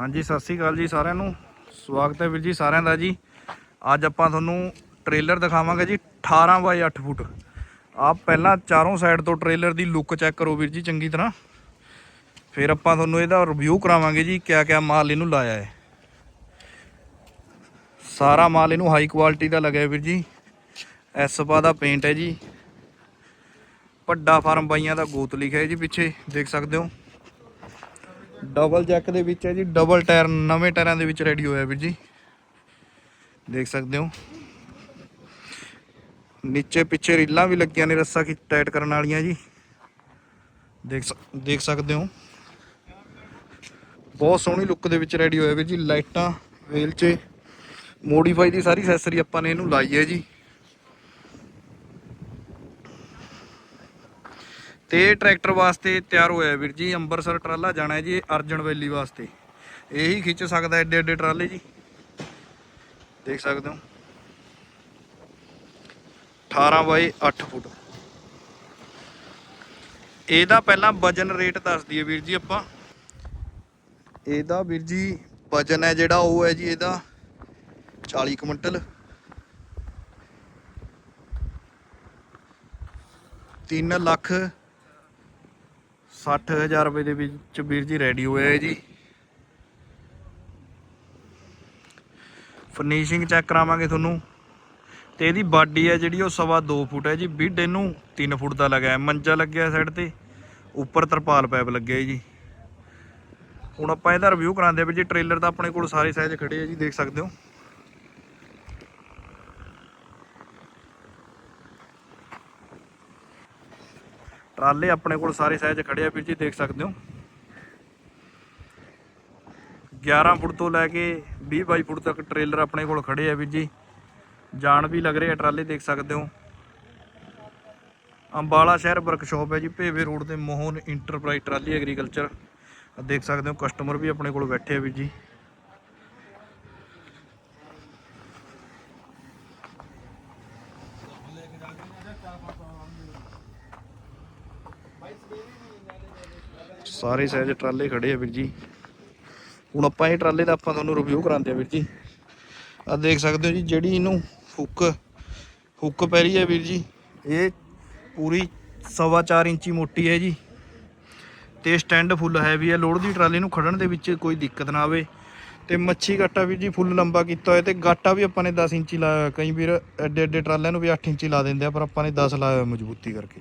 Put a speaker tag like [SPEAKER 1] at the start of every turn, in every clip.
[SPEAKER 1] ਹਾਂਜੀ, ਸਤਿ ਸ੍ਰੀ ਅਕਾਲ ਜੀ ਸਾਰਿਆਂ ਨੂੰ। ਸਵਾਗਤ ਹੈ ਵੀਰ ਜੀ ਸਾਰਿਆਂ ਦਾ ਜੀ। ਅੱਜ ਆਪਾਂ ਤੁਹਾਨੂੰ ਟ੍ਰੇਲਰ ਦਿਖਾਵਾਂਗੇ ਜੀ 18 ਬਾਈ 8 ਫੁੱਟ। ਆਪ ਪਹਿਲਾਂ ਚਾਰੋਂ ਸਾਈਡ ਤੋਂ ਟ੍ਰੇਲਰ ਦੀ ਲੁੱਕ ਚੈੱਕ ਕਰੋ ਵੀਰ ਜੀ ਚੰਗੀ ਤਰ੍ਹਾਂ। ਫਿਰ ਆਪਾਂ ਤੁਹਾਨੂੰ ਇਹਦਾ ਰਿਵਿਊ ਕਰਾਵਾਂਗੇ ਜੀ ਕਿਆ ਕਿਆ ਮਾਲ ਇਹਨੂੰ ਲਾਇਆ ਹੈ। ਸਾਰਾ ਮਾਲ ਇਹਨੂੰ ਹਾਈ ਕੁਆਲਿਟੀ ਦਾ ਲੱਗਿਆ ਵੀਰ ਜੀ। ਐਸਪਾ ਦਾ ਪੇਂਟ ਹੈ ਜੀ। ਵੱਡਾ ਫਾਰਮ ਬਾਈਆਂ ਦਾ ਗੋਤ ਲਿਖਿਆ ਹੈ ਜੀ ਪਿੱਛੇ, ਦੇਖ ਸਕਦੇ ਹੋ। ਡਬਲ ਜੈਕ ਦੇ ਵਿੱਚ ਹੈ ਜੀ ਡਬਲ ਟਾਇਰ ਨਵੇਂ ਟਾਇਰਾਂ ਦੇ ਵਿੱਚ ਰੈਡੀ ਹੋਇਆ ਵੀਰ ਜੀ। ਦੇਖ ਸਕਦੇ ਹੋ। ਨੀਚੇ ਪਿੱਛੇ ਰੀਲਾਂ ਵੀ ਲੱਗੀਆਂ ਨੇ ਰੱਸਾ ਖਿੱਚ ਟਾਈਟ ਕਰਨ ਵਾਲੀਆਂ ਜੀ। ਦੇਖ ਦੇਖ ਸਕਦੇ ਹੋ। ਬਹੁਤ ਸੋਹਣੀ ਲੁੱਕ ਦੇ ਵਿੱਚ ਰੈਡੀ ਹੋਇਆ ਵੀਰ ਜੀ, ਲਾਈਟਾਂ ਵੇਲ 'ਚ ਮੋਡੀਫਾਈ ਦੀ ਸਾਰੀ ਐਕਸੈਸਰੀ ਆਪਾਂ ਨੇ ਇਹਨੂੰ ਲਾਈ ਹੈ ਜੀ। ਤੇ ਇਹ ਟਰੈਕਟਰ ਵਾਸਤੇ ਤਿਆਰ ਹੋਇਆ ਵੀਰ ਜੀ, ਅੰਬਰਸਰ ਟਰਾਲਾ ਜਾਣਾ ਜੀ ਅਰਜਨ ਵੈਲੀ ਵਾਸਤੇ। ਇਹੀ ਖਿੱਚ ਸਕਦਾ ਐਡੇ ਐਡੇ ਟਰਾਲੇ ਜੀ। ਦੇਖ ਸਕਦੇ ਹੋ। 18 ਬਾਈ 8 ਫੁੱਟ। ਇਹਦਾ ਪਹਿਲਾਂ ਵਜਨ ਰੇਟ ਦੱਸ ਦਈਏ ਵੀਰ ਜੀ ਆਪਾਂ। ਇਹਦਾ ਵੀਰ ਜੀ ਵਜਨ ਹੈ ਜਿਹੜਾ, ਉਹ ਹੈ ਜੀ ਇਹਦਾ 40 ਕੁਇੰਟਲ। 3 ਲੱਖ 60000 ਰੁਪਏ ਦੇ ਵਿੱਚ ਵੀਰ ਜੀ ਰੈਡੀ ਹੋਇਆ ਹੈ ਜੀ। ਫਿਨਿਸ਼ਿੰਗ ਚੈੱਕ ਕਰਾਵਾਂਗੇ ਤੁਹਾਨੂੰ। ਤੇ ਇਹਦੀ ਬਾਡੀ ਹੈ ਜਿਹੜੀ, ਉਹ ਸਵਾ 2 ਫੁੱਟ ਹੈ ਜੀ। ਬਿੱਡ ਇਹਨੂੰ 3 ਫੁੱਟ ਦਾ ਲਗਾਇਆ। ਮੰਜਾ ਲੱਗਿਆ ਸਾਈਡ ਤੇ। ਉੱਪਰ ਤਰਪਾਲ ਪਾਈਪ ਲੱਗਿਆ ਜੀ। ਹੁਣ ਆਪਾਂ ਇਹਦਾ ਰਿਵਿਊ ਕਰਾਉਂਦੇ ਆ ਵੀ ਜੀ ਟ੍ਰੇਲਰ ਤਾਂ ਆਪਣੇ ਕੋਲ ਸਾਰੇ ਸਾਈਜ਼ ਖੜੇ ਆ ਜੀ, ਦੇਖ ਸਕਦੇ ਹੋ। ਟਰਾਲੇ ਆਪਣੇ ਕੋਲ ਸਾਰੇ ਸਾਈਜ਼ ਖੜੇ ਆ ਵੀਰ ਜੀ, ਦੇਖ ਸਕਦੇ ਹੋ। 11 ਫੁੱਟ ਤੋਂ ਲੈ ਕੇ 20 22 ਫੁੱਟ ਤੱਕ ਟ੍ਰੇਲਰ ਆਪਣੇ ਕੋਲ ਖੜੇ ਆ ਵੀਰ ਜੀ। ਜਾਣ ਵੀ ਲੱਗ ਰਹੇ ਆ ਟਰਾਲੇ, ਦੇਖ ਸਕਦੇ ਹੋ। ਅੰਬਾਲਾ ਸ਼ਹਿਰ ਵਰਕਸ਼ਾਪ ਹੈ ਜੀ, ਭੇਵੇ ਰੋਡ ਤੇ ਮੋਹਨ ਇੰਟਰਪ੍ਰਾਈਜ਼ ਟਰਾਲੀ ਐਗਰੀਕਲਚਰ ਦੇਖ ਸਕਦੇ ਹੋ ਕਸਟਮਰ ਵੀ ਆਪਣੇ ਕੋਲ ਬੈਠੇ ਆ ਵੀਰ ਜੀ। ਸਾਰੇ ਸਾਈਜ਼ ਟਰਾਲੇ ਖੜੇ ਆ ਵੀਰ ਜੀ। ਹੁਣ ਆਪਾਂ ਇਹ ਟਰਾਲੇ ਦਾ ਆਪਾਂ ਤੁਹਾਨੂੰ ਰਿਵਿਊ ਕਰਾਉਂਦੇ ਆ ਵੀਰ ਜੀ। ਆ ਦੇਖ ਸਕਦੇ ਹੋ ਜੀ, ਜਿਹੜੀ ਇਹਨੂੰ ਹੁੱਕ ਹੁੱਕ ਪੈ ਰਹੀ ਹੈ ਵੀਰ ਜੀ। ਇਹ ਪੂਰੀ ਸਵਾ ਚਾਰ ਇੰਚੀ ਮੋਟੀ ਹੈ ਜੀ। ਤੇ ਸਟੈਂਡ ਫੁੱਲ ਹੈਵੀ ਹੈ। ਲੋਡ ਦੀ ਟਰਾਲੀ ਨੂੰ ਖੜਨ ਦੇ ਵਿੱਚ ਕੋਈ ਦਿੱਕਤ ਨਾ ਆਵੇ। ਤੇ ਮੱਛੀ ਗਾਟਾ ਵੀਰ ਜੀ ਫੁੱਲ ਲੰਬਾ ਕੀਤਾ ਹੋਇਆ ਤੇ ਗਾਟਾ ਵੀ ਆਪਾਂ ਨੇ 10 ਇੰਚੀ ਲਾਇਆ ਕਈ ਵੀਰ ਐਡੇ ਐਡੇ ਟਰਾਲਿਆਂ ਨੂੰ ਵੀ 8 ਇੰਚੀ ਲਾ ਦਿੰਦੇ ਆ, ਪਰ ਆਪਾਂ ਨੇ 10 ਲਾਇਆ ਮਜ਼ਬੂਤੀ ਕਰਕੇ।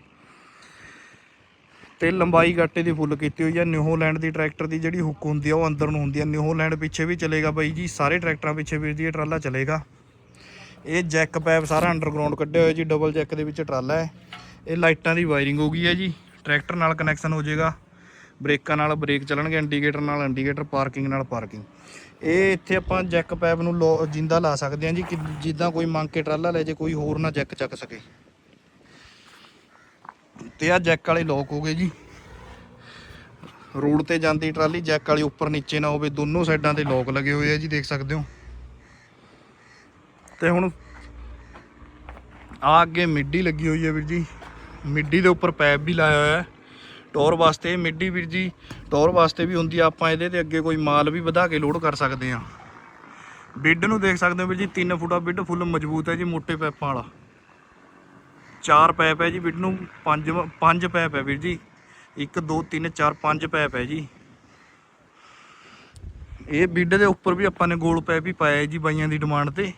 [SPEAKER 1] ਤੇ ਲੰਬਾਈ ਗਾਟੇ ਦੀ ਫੁੱਲ ਕੀਤੀ ਹੋਈ ਹੈ ਨਿਊਹੋਲੈਂਡ ਦੀ ਟਰੈਕਟਰ ਦੀ ਜਿਹੜੀ ਹੁੱਕ ਹੁੰਦੀ ਆ, ਉਹ ਅੰਦਰ ਨੂੰ ਹੁੰਦੀ ਆ। ਨਿਊਹੋਲੈਂਡ ਪਿੱਛੇ ਵੀ ਚਲੇਗਾ ਬਾਈ ਜੀ, ਸਾਰੇ ਟਰੈਕਟਰਾਂ ਪਿੱਛੇ ਵੀਰ ਜੀ, ਇਹ ਟਰਾਲਾ ਚਲੇਗਾ। ਇਹ ਜੈਕ ਪੈਪ ਸਾਰਾ ਅੰਡਰਗਰਾਉਂਡ ਕੱਢਿਆ ਹੋਇਆ ਜੀ ਡਬਲ ਜੈਕ ਦੇ ਵਿੱਚ ਟਰਾਲਾ ਹੈ। ਇਹ ਲਾਈਟਾਂ ਦੀ ਵਾਇਰਿੰਗ ਹੋ ਗਈ ਹੈ ਜੀ। ਟਰੈਕਟਰ ਨਾਲ ਕਨੈਕਸ਼ਨ ਹੋ ਜਾਏਗਾ। ਬ੍ਰੇਕਾਂ ਨਾਲ ਬ੍ਰੇਕ ਚੱਲਣਗੇ ਇੰਡੀਕੇਟਰ ਨਾਲ ਇੰਡੀਕੇਟਰ ਪਾਰਕਿੰਗ ਨਾਲ ਪਾਰਕਿੰਗ ਇਹ ਇੱਥੇ ਆਪਾਂ ਜੈਕ ਪੈਪ ਨੂੰ ਲੋ- ਜਿੰਦਾ ਲਾ ਸਕਦੇ ਹਾਂ ਜੀ, ਕਿ ਜਿੱਦਾਂ ਕੋਈ ਮੰਗ ਕੇ ਟਰਾਲਾ ਲੈ ਜੇ, ਕੋਈ ਹੋਰ ਨਾ ਜੈਕ ਚੱਕ ਸਕੇ। ਤੇ ਆ, ਜੈਕ ਵਾਲੇ ਲੋਕ ਹੋ ਗਏ ਜੀ। ਰੋਡ ਤੇ ਜਾਂਦੀ ਟਰਾਲੀ, ਜੈਕ ਵਾਲੀ ਉੱਪਰ ਨੀਚੇ ਨਾ ਹੋਵੇ, ਦੋਨੋਂ ਸਾਈਡਾਂ ਤੇ ਲੋਕ ਲੱਗੇ ਹੋਏ ਆ ਜੀ, ਦੇਖ ਸਕਦੇ ਹੋ। ਤੇ ਹੁਣ ਆ ਅੱਗੇ ਮਿੱਡੀ ਲੱਗੀ ਹੋਈ ਹੈ ਵੀਰ ਜੀ। ਮਿੱਡੀ ਦੇ ਉੱਪਰ ਪੈਪ ਵੀ ਲਾਇਆ ਹੋਇਆ ਹੈ। ਟੋਰ ਵਾਸਤੇ ਮਿੱਡੀ ਵੀਰ ਜੀ, ਟੋਰ ਵਾਸਤੇ ਵੀ ਹੁੰਦੀ ਆ, ਆਪਾਂ ਇਹਦੇ ਤੇ ਅੱਗੇ ਕੋਈ ਮਾਲ ਵੀ ਵਧਾ ਕੇ ਲੋਡ ਕਰ ਸਕਦੇ ਆ ਬਿੱਡ ਨੂੰ ਦੇਖ ਸਕਦੇ ਹੋ ਵੀਰ ਜੀ 3 ਫੁੱਟਾ ਬਿੱਡ ਫੁੱਲ ਮਜ਼ਬੂਤ ਹੈ ਜੀ, ਮੋਟੇ ਪੈਪਾਂ ਵਾਲਾ। ਚਾਰ ਪੈਪ ਹੈ ਜੀ ਬਿੱਡ ਨੂੰ ਪੰਜ ਪੰਜ ਪੈਪ ਹੈ ਵੀਰ ਜੀ। 1 2 3 4 5 ਪੈਪ ਹੈ ਜੀ। ਇਹ ਬਿੱਡ ਦੇ ਉੱਪਰ ਵੀ ਆਪਾਂ ਨੇ ਗੋਲ ਪੈਪ ਹੀ ਪਾਇਆ ਹੈ ਜੀ ਬਾਈਆਂ ਦੀ ਡਿਮਾਂਡ ਤੇ।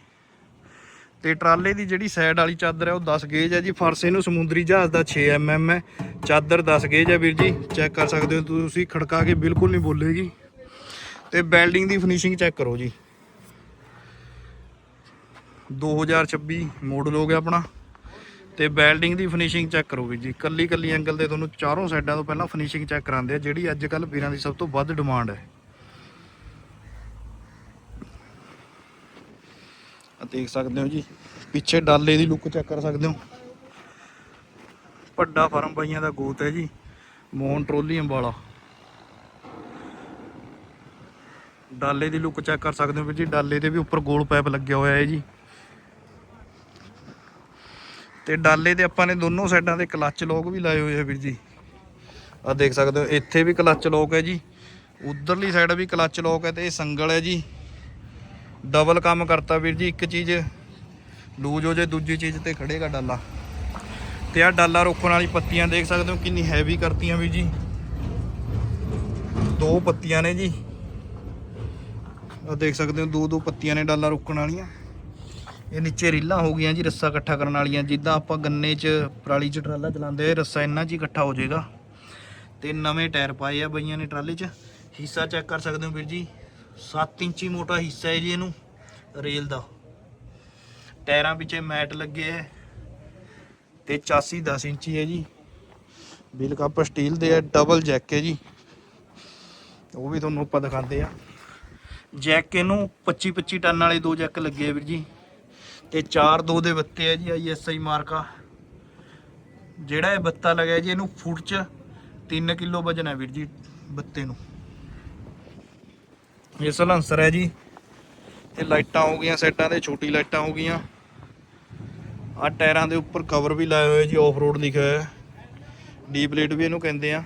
[SPEAKER 1] ਤੇ ਟਰਾਲੇ ਦੀ ਜਿਹੜੀ ਸਾਈਡ ਵਾਲੀ ਚਾਦਰ ਹੈ ਉਹ 10 ਗੇਜ ਹੈ ਜੀ। ਫਰਸ਼ ਇਹਨੂੰ ਸਮੁੰਦਰੀ ਜਹਾਜ਼ ਦਾ 6 mm ਹੈ। ਚਾਦਰ 10 ਗੇਜ ਹੈ ਵੀਰ ਜੀ। ਚੈੱਕ ਕਰ ਸਕਦੇ ਹੋ ਤੁਸੀਂ, ਖੜਕਾ ਕੇ ਬਿਲਕੁਲ ਨਹੀਂ ਬੋਲੇਗੀ। ਤੇ ਬੈਲਡਿੰਗ ਦੀ ਫਿਨਿਸ਼ਿੰਗ ਚੈੱਕ ਕਰੋ ਜੀ। 2026 ਮਾਡਲ ਹੋ ਗਿਆ ਆਪਣਾ। ਤੇ ਵੈਲਡਿੰਗ ਦੀ ਫਿਨਿਸ਼ਿੰਗ ਚੈੱਕ ਕਰੋ ਵੀ ਜੀ। ਕੱਲੀ ਕੱਲੀ ਐਂਗਲ ਦੇ ਤੁਹਾਨੂੰ ਚਾਰੋਂ ਸਾਈਡਾਂ ਤੋਂ ਪਹਿਲਾਂ ਫਿਨਿਸ਼ਿੰਗ ਚੈੱਕ ਕਰਾਉਂਦੇ ਆ, ਜਿਹੜੀ ਅੱਜ ਕੱਲ ਵੀਰਾਂ ਦੀ ਸਭ ਤੋਂ ਵੱਧ ਡਿਮਾਂਡ ਹੈ। ਆ ਦੇਖ ਸਕਦੇ ਹੋ ਜੀ, ਪਿੱਛੇ ਡਾਲੇ ਦੀ ਲੁੱਕ ਚੈੱਕ ਕਰ ਸਕਦੇ ਹੋ। ਵੱਡਾ ਫਰਮ ਬਾਈਆਂ ਦਾ ਗੋਤ ਹੈ ਜੀ, ਮੋਹਨ ਟਰੋਲੀ ਅੰਬਾਲਾ। ਡਾਲੇ ਦੀ ਲੁੱਕ ਚੈੱਕ ਕਰ ਸਕਦੇ ਹੋ ਵੀਰ ਜੀ, ਡਾਲੇ ਦੇ ਵੀ ਉੱਪਰ ਗੋਲ ਪਾਈਪ ਲੱਗਿਆ ਹੋਇਆ ਹੈ ਜੀ। ਤੇ ਡਾਲੇ ਦੇ ਆਪਾਂ ਨੇ ਦੋਨੋਂ ਸਾਈਡਾਂ ਤੇ ਕਲੱਚ ਲੋਕ ਵੀ ਲਾਏ ਹੋਏ ਆ ਵੀਰ ਜੀ। ਆ ਦੇਖ ਸਕਦੇ ਹੋ, ਇੱਥੇ ਵੀ ਕਲੱਚ ਲੋਕ ਹੈ ਜੀ। ਉਧਰਲੀ ਸਾਈਡ ਵੀ ਕਲੱਚ ਲੋਕ ਹੈ ਤੇ ਇਹ ਸੰਗਲ ਹੈ ਜੀ। ਡਬਲ ਕੰਮ ਕਰਤਾ ਵੀਰ ਜੀ, ਇੱਕ ਚੀਜ਼ ਲੂਜ ਹੋ ਜੇ, ਦੂਜੀ ਚੀਜ਼ ਤੇ ਖੜੇਗਾ ਡਾਲਾ। ਤੇ ਆ ਡਾਲਾ ਰੋਕਣ ਵਾਲੀ ਪੱਤੀਆਂ ਦੇਖ ਸਕਦੇ ਹੋ, ਕਿੰਨੀ ਹੈਵੀ ਕਰਤੀਆਂ ਵੀਰ ਜੀ। ਦੋ ਪੱਤੀਆਂ ਨੇ ਜੀ। ਆ ਦੇਖ ਸਕਦੇ ਹੋ ਦੋ ਦੋ ਪੱਤੀਆਂ ਨੇ ਡਾਲਾ ਰੋਕਣ ਵਾਲੀਆਂ। ਇਹ ਨੀਚੇ ਰੀਲਾਂ ਹੋ ਗਈਆਂ ਜੀ, ਰੱਸਾ ਇਕੱਠਾ ਕਰਨ ਵਾਲੀਆਂ। ਜਿੱਦਾਂ ਆਪਾਂ ਗੰਨੇ 'ਚ ਪਰਾਲੀ 'ਚ ਟਰਾਲਾ ਚਲਾਉਂਦੇ ਰੱਸਾ ਇੰਨਾ ਜੀ ਇਕੱਠਾ ਹੋ ਜਾਏਗਾ। ਤੇ ਨਵੇਂ ਟਾਇਰ ਪਾਏ ਆ ਬਈਆਂ ਨੇ ਟਰਾਲੇ 'ਚ। ਹਿੱਸਾ ਚੈੱਕ ਕਰ ਸਕਦੇ ਹੋ ਵੀਰ ਜੀ। 7 ਇੰਚੀ ਮੋਟਾ ਹਿੱਸਾ ਹੈ ਜੀ ਇਹਨੂੰ, ਰੇਲ ਦਾ। ਟਾਇਰਾਂ ਪਿੱਛੇ ਮੈਟ ਲੱਗੇ ਹੈ ਤੇ ਚਾਸੀ 10 ਇੰਚੀ ਹੈ ਜੀ। ਬਿਲ ਕੱਪ ਸਟੀਲ ਦੇ ਹੈ ਡਬਲ ਜੈਕ ਹੈ ਜੀ। ਉਹ ਵੀ ਤੁਹਾਨੂੰ ਆਪਾਂ ਦਿਖਾਉਂਦੇ ਆ। ਜੈਕ ਇਹਨੂੰ 25 25 ਟਨ ਵਾਲੇ ਦੋ ਜੈਕ ਲੱਗੇ ਆ ਵੀਰ ਜੀ। ਤੇ 4 2 ਦੇ ਬੱਤੇ ਆ ਜੀ ਆਈਐਸਆਈ ਮਾਰਕਾ। ਜਿਹੜਾ ਇਹ ਬੱਤਾ ਲੱਗਿਆ ਜੀ, ਇਹਨੂੰ ਫੁੱਟ ਚ 3 ਕਿਲੋ ਵਜਨ ਹੈ ਵੀਰ ਜੀ ਬੱਤੇ ਨੂੰ। ਇਹ ਸਲੰਸਰ ਹੈ ਜੀ, ਇਹ ਲਾਈਟਾਂ ਹੋ ਗਈਆਂ ਸਾਈਡਾਂ ਤੇ ਛੋਟੀ ਲਾਈਟਾਂ ਹੋ ਗਈਆਂ। ਆ ਟਾਇਰਾਂ ਦੇ ਉੱਪਰ ਕਵਰ ਵੀ ਲਾਏ ਹੋਏ ਜੀ ਆਫ ਰੋਡ ਲਿਖਿਆ ਹੋਇਆ। ਡੀ ਪਲੇਟ ਵੀ ਇਹਨੂੰ ਕਹਿੰਦੇ ਆ।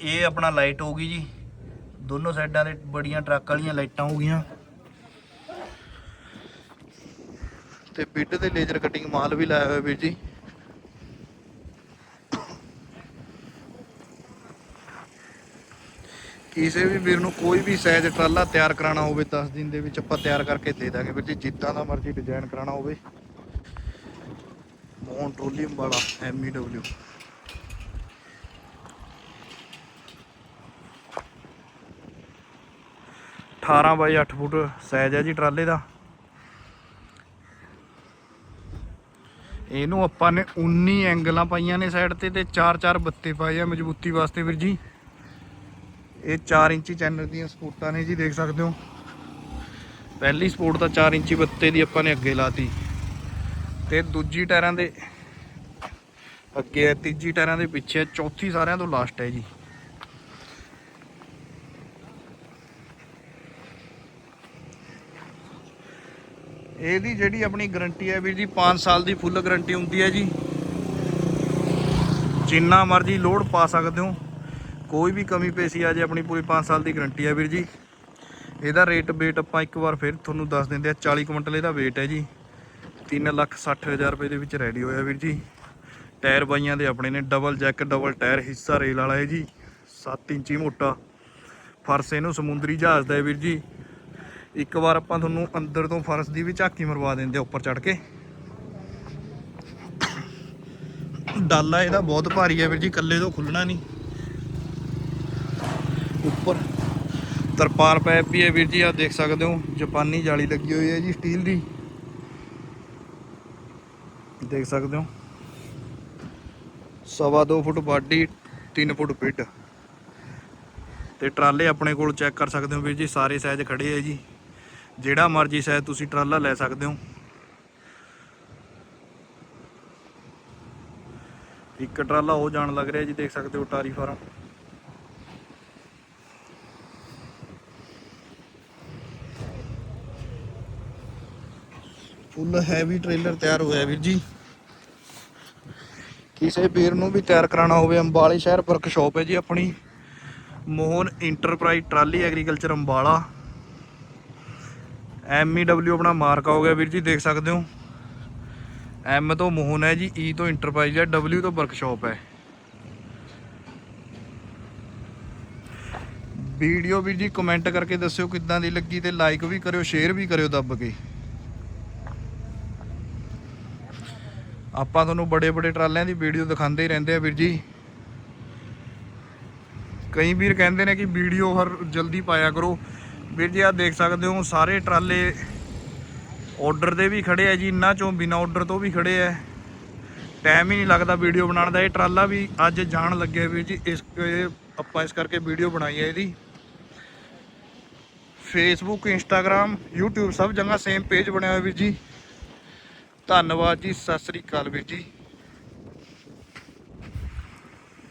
[SPEAKER 1] ਇਹ ਆਪਣਾ ਲਾਈਟ ਹੋ ਗਈ ਜੀ। ਦੋਨੋਂ ਸਾਈਡਾਂ ਦੇ ਬੜੀਆਂ ਟਰੱਕ ਵਾਲੀਆਂ ਲਾਈਟਾਂ ਹੋ ਗਈਆਂ। ਤੇ ਬਿੱਡ ਤੇ ਲੇਜ਼ਰ ਕਟਿੰਗ ਮਾਲ ਵੀ ਲਾਇਆ ਹੋਇਆ ਵੀਰ ਜੀ। ਕਿਸੇ ਵੀ ਵੀਰ ਨੂੰ ਕੋਈ ਵੀ ਸਾਈਜ਼ ਟਰਾਲਾ ਤਿਆਰ ਕਰਾਉਣਾ ਹੋਵੇ 10 ਦਿਨ ਦੇ ਵਿੱਚ ਆਪਾਂ ਤਿਆਰ ਕਰਕੇ ਦੇ ਦਾਂਗੇ ਵੀਰ ਜੀ, ਜਿੱਦਾਂ ਦਾ ਮਰਜ਼ੀ ਡਿਜ਼ਾਈਨ ਕਰਾਉਣਾ ਹੋਵੇ। ਮੋਨ ਟੋਲੀਅਮ ਵਾਲਾ ਐਮਈਡਬਲਯੂ ਅਠਾਰਾਂ ਬਾਈ 8 ਫੁੱਟ ਸਾਈਜ਼ ਹੈ ਜੀ ਟਰਾਲੇ ਦਾ। ਇਹਨੂੰ ਆਪਾਂ ਨੇ 19 ਐਂਗਲਾਂ ਪਾਈਆਂ ਨੇ ਸਾਈਡ ਤੇ ਤੇ 4-4 ਬੱਤੇ ਪਾਏ ਆ ਮਜ਼ਬੂਤੀ ਵਾਸਤੇ ਵੀਰ ਜੀ। ਇਹ 4 ਇੰਚੀ ਚੈਨਲ ਦੀਆਂ ਸਪੋਰਟਾਂ ਨੇ ਜੀ, ਦੇਖ ਸਕਦੇ ਹੋ। ਪਹਿਲੀ ਸਪੋਰਟ ਤਾਂ 4 ਇੰਚੀ ਬੱਤੇ ਦੀ ਆਪਾਂ ਨੇ ਅੱਗੇ ਲਾਤੀ। ਤੇ ਦੂਜੀ ਟਾਇਰਾਂ ਦੇ ਅੱਗੇ ਹੈ ਤੀਜੀ ਟਾਇਰਾਂ ਦੇ ਪਿੱਛੇ ਚੌਥੀ ਸਾਰਿਆਂ ਤੋਂ ਲਾਸਟ ਹੈ ਜੀ। ਇਹਦੀ ਜਿਹੜੀ ਆਪਣੀ ਗਾਰੰਟੀ ਹੈ ਵੀਰ ਜੀ 5 ਸਾਲ ਦੀ ਫੁੱਲ ਗਾਰੰਟੀ ਹੁੰਦੀ ਹੈ ਜੀ। ਜਿੰਨਾ ਮਰਜ਼ੀ ਲੋਡ ਪਾ ਸਕਦੇ ਹੋ, ਕੋਈ ਵੀ ਕਮੀ ਪੇਸ਼ੀ ਆ ਜੇ, ਆਪਣੀ ਪੂਰੀ 5 ਸਾਲ ਦੀ ਗਾਰੰਟੀ ਹੈ ਵੀਰ ਜੀ। ਇਹਦਾ ਰੇਟ ਵੇਟ ਆਪਾਂ ਇੱਕ ਵਾਰ ਫਿਰ ਤੁਹਾਨੂੰ ਦੱਸ ਦਿੰਦੇ ਆ 40 ਕੁਇੰਟਲ ਇਹਦਾ weight ਹੈ ਜੀ। 3 ਲੱਖ 60 ਹਜ਼ਾਰ ਰੁਪਏ ਦੇ ਵਿੱਚ ਰੈਡੀ ਹੋਇਆ ਵੀਰ ਜੀ। ਟਾਇਰ ਬਾਈਆਂ ਦੇ ਆਪਣੇ ਨੇ ਡਬਲ ਜੈਕ ਡਬਲ ਟਾਇਰ ਹਿੱਸਾ ਰੇਲ ਵਾਲਾ ਹੈ ਜੀ। 7 ਇੰਚੀ ਮੋਟਾ। ਫਰਸ਼ ਇਹਨੂੰ ਸਮੁੰਦਰੀ ਜਹਾਜ਼ ਦਾ ਹੈ ਵੀਰ ਜੀ। ਇੱਕ ਵਾਰ ਆਪਾਂ ਤੁਹਾਨੂੰ ਅੰਦਰ ਤੋਂ ਫਰਸ਼ ਦੀ ਵੀ ਝਾਕੀ ਮਰਵਾ ਦਿੰਦੇ ਉੱਪਰ ਚੜ ਕੇ। ਡਾਲਾ ਇਹਦਾ ਬਹੁਤ ਭਾਰੀ ਹੈ ਵੀਰ ਜੀ, ਇਕੱਲੇ ਤੋਂ ਖੁੱਲਣਾ ਨਹੀਂ। ਉੱਪਰ ਤਰਪਾਲ ਪੈਪ ਵੀ ਹੈ ਵੀਰ ਜੀ ਆ ਦੇਖ ਸਕਦੇ ਹੋ, ਜਾਪਾਨੀ ਜਾਲੀ ਲੱਗੀ ਹੋਈ ਹੈ ਜੀ ਸਟੀਲ ਦੀ। ਦੇਖ ਸਕਦੇ ਹੋ। ਸਵਾ ਦੋ ਫੁੱਟ ਬਾਡੀ 3 ਫੁੱਟ ਪਿੱਡ ਤੇ ਟਰਾਲੇ ਆਪਣੇ ਕੋਲ ਚੈੱਕ ਕਰ ਸਕਦੇ ਹੋ ਵੀਰ ਜੀ, ਸਾਰੇ ਸਾਈਜ਼ ਖੜੇ ਹੈ ਜੀ। ਜਿਹੜਾ ਮਰਜ਼ੀ ਸਾਈਜ਼ ਤੁਸੀਂ ਟਰਾਲਾ ਲੈ ਸਕਦੇ ਹੋ। ਇੱਕ ਟਰਾਲਾ ਉਹ ਜਾਣ ਲੱਗ ਰਿਹਾ ਜੀ, ਦੇਖ ਸਕਦੇ ਹੋ ਟਾਰੀ ਫਾਰਮ। ਫੁੱਲ ਹੈਵੀ ਟ੍ਰੇਲਰ ਤਿਆਰ ਹੋਇਆ ਵੀਰ ਜੀ। ਕਿਸੇ ਵੀਰ ਨੂੰ ਵੀ ਤਿਆਰ ਕਰਾਉਣਾ ਹੋਵੇ, ਅੰਬਾਲੇ ਸ਼ਹਿਰ ਵਰਕਸ਼ਾਪ ਹੈ ਜੀ ਆਪਣੀ। Mohan enterprise trolley agriculture Ambala. MEW ਆਪਣਾ ਮਾਰਕਾ ਹੋ ਗਿਆ ਵੀਰ ਜੀ, ਦੇਖ ਸਕਦੇ ਹੋ। ਐਮ ਤੋਂ ਮੋਹਨ ਹੈ ਜੀ ਈ ਤੋਂ ਇੰਟਰਪ੍ਰਾਈਜ਼ ਹੈ ਡਬਲਯੂ ਤੋਂ ਵਰਕਸ਼ਾਪ ਹੈ। ਵੀਡੀਓ ਵੀਰ ਜੀ ਕਮੈਂਟ ਕਰਕੇ ਦੱਸਿਓ ਕਿੱਦਾਂ ਦੀ ਲੱਗੀ ਤੇ ਲਾਈਕ ਵੀ ਕਰਿਓ ਸ਼ੇਅਰ ਵੀ ਕਰਿਓ ਦੱਬ ਕੇ। ਆਪਾਂ ਤੁਹਾਨੂੰ ਬੜੇ ਬੜੇ ਟਰਾਲਿਆਂ ਦੀ ਵੀਡੀਓ ਦਿਖਾਉਂਦੇ ਹੀ ਰਹਿੰਦੇ ਆ ਵੀਰ ਜੀ। ਕਈ ਵੀਰ ਕਹਿੰਦੇ ਨੇ ਕਿ ਵੀਡੀਓ ਹਰ ਜਲਦੀ ਪਾਇਆ ਕਰੋ। ਵੀਰ ਜੀ ਆ ਦੇਖ ਸਕਦੇ ਹੋ, ਸਾਰੇ ਟਰਾਲੇ ਆਰਡਰ ਦੇ ਵੀ ਖੜੇ ਆ ਜੀ ਇਹਨਾਂ ਚੋਂ ਬਿਨਾ ਆਰਡਰ ਤੋਂ ਵੀ ਖੜੇ ਆ। ਟਾਈਮ ਹੀ ਨਹੀਂ ਲੱਗਦਾ ਵੀਡੀਓ ਬਣਾਉਣ ਦਾ, ਇਹ ਟਰਾਲਾ ਵੀ ਅੱਜ ਜਾਣ ਲੱਗਿਆ ਵੀਰ ਜੀ, ਇਸ ਆਪਾਂ ਇਸ ਕਰਕੇ ਵੀਡੀਓ ਬਣਾਈ ਹੈ ਇਹਦੀ। ਫੇਸਬੁੱਕ ਇੰਸਟਾਗ੍ਰam YouTube, ਸਭ ਜਗ੍ਹਾ ਸੇਮ ਪੇਜ ਬਣਿਆ ਹੋਇਆ ਵੀਰ ਜੀ। ਧੰਨਵਾਦ ਜੀ, ਸਤਿ ਸ੍ਰੀ ਅਕਾਲ ਵੀਰ ਜੀ।